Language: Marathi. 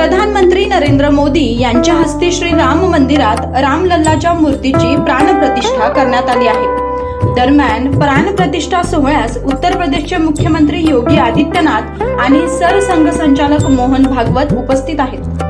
प्रधानमंत्री नरेंद्र मोदी यांच्या हस्ते श्री राम मंदिरात रामलल्लाच्या मूर्तीची प्राणप्रतिष्ठा करण्यात आली आहे. दरम्यान प्राणप्रतिष्ठा सोहळ्यास उत्तर प्रदेशचे मुख्यमंत्री योगी आदित्यनाथ आणि सरसंघसंचालक मोहन भागवत उपस्थित आहेत.